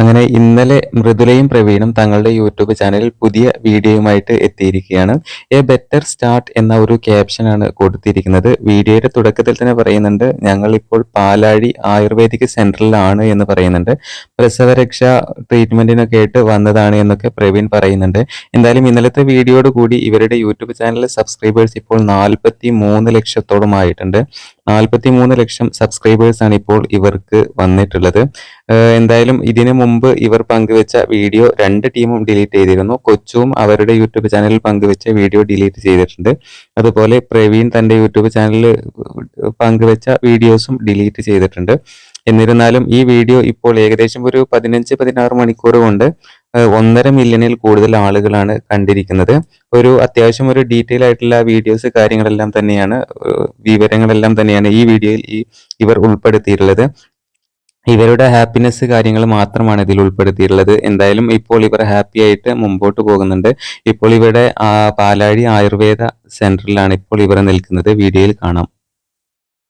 അങ്ങനെ ഇന്നലെ മൃദുലയും പ്രവീണും തങ്ങളുടെ യൂട്യൂബ് ചാനലിൽ പുതിയ വീഡിയോയുമായിട്ട് എത്തിയിരിക്കുകയാണ്. എ ബെറ്റർ സ്റ്റാർട്ട് എന്ന ഒരു ക്യാപ്ഷനാണ് കൊടുത്തിരിക്കുന്നത്. വീഡിയോയുടെ തുടക്കത്തിൽ തന്നെ പറയുന്നുണ്ട് ഞങ്ങൾ ഇപ്പോൾ പാലാഴി ആയുർവേദിക് സെന്ററിലാണ് എന്ന് പറയുന്നുണ്ട്. പ്രസവരക്ഷ ട്രീറ്റ്മെന്റിനൊക്കെ ആയിട്ട് വന്നതാണ് എന്നൊക്കെ പ്രവീൺ പറയുന്നുണ്ട്. എന്തായാലും ഇന്നലത്തെ വീഡിയോയോട് കൂടി ഇവരുടെ യൂട്യൂബ് ചാനലിലെ സബ്സ്ക്രൈബേഴ്സ് ഇപ്പോൾ നാൽപ്പത്തി മൂന്ന് ലക്ഷത്തോളം ആയിട്ടുണ്ട്. നാൽപ്പത്തി മൂന്ന് ലക്ഷം ആണ് ഇപ്പോൾ ഇവർക്ക് വന്നിട്ടുള്ളത്. എന്തായാലും ഇതിനു മുമ്പ് ഇവർ പങ്കുവെച്ച വീഡിയോ രണ്ട് ടീമും ഡിലീറ്റ് ചെയ്തിരുന്നു. കൊച്ചുവും അവരുടെ യൂട്യൂബ് ചാനലിൽ പങ്കുവെച്ച വീഡിയോ ഡിലീറ്റ് ചെയ്തിട്ടുണ്ട്. അതുപോലെ പ്രവീൺ തന്റെ യൂട്യൂബ് ചാനലിൽ പങ്കുവെച്ച വീഡിയോസും ഡിലീറ്റ് ചെയ്തിട്ടുണ്ട്. എന്നിരുന്നാലും ഈ വീഡിയോ ഇപ്പോൾ ഏകദേശം ഒരു പതിനഞ്ച് പതിനാറ് മണിക്കൂർ കൊണ്ട് ഒന്നര മില്യണിൽ കൂടുതൽ ആളുകളാണ് കണ്ടിരിക്കുന്നത്. ഒരു അത്യാവശ്യം ഒരു ഡീറ്റെയിൽ ആയിട്ടുള്ള വീഡിയോസ് കാര്യങ്ങളെല്ലാം തന്നെയാണ് വിവരങ്ങളെല്ലാം തന്നെയാണ് ഈ വീഡിയോയിൽ ഈ ഇവർ ഉൾപ്പെടുത്തിയിട്ടുള്ളത്. ഇവരുടെ ഹാപ്പിനെസ് കാര്യങ്ങൾ മാത്രമാണ് ഇതിൽ ഉൾപ്പെടുത്തിയിട്ടുള്ളത്. എന്തായാലും ഇപ്പോൾ ഇവർ ഹാപ്പി ആയിട്ട് മുമ്പോട്ട് പോകുന്നുണ്ട്. ഇപ്പോൾ ഇവരുടെ പാലാഴി ആയുർവേദ സെന്ററിലാണ് ഇപ്പോൾ ഇവർ നിൽക്കുന്നത്. വീഡിയോയിൽ കാണാം.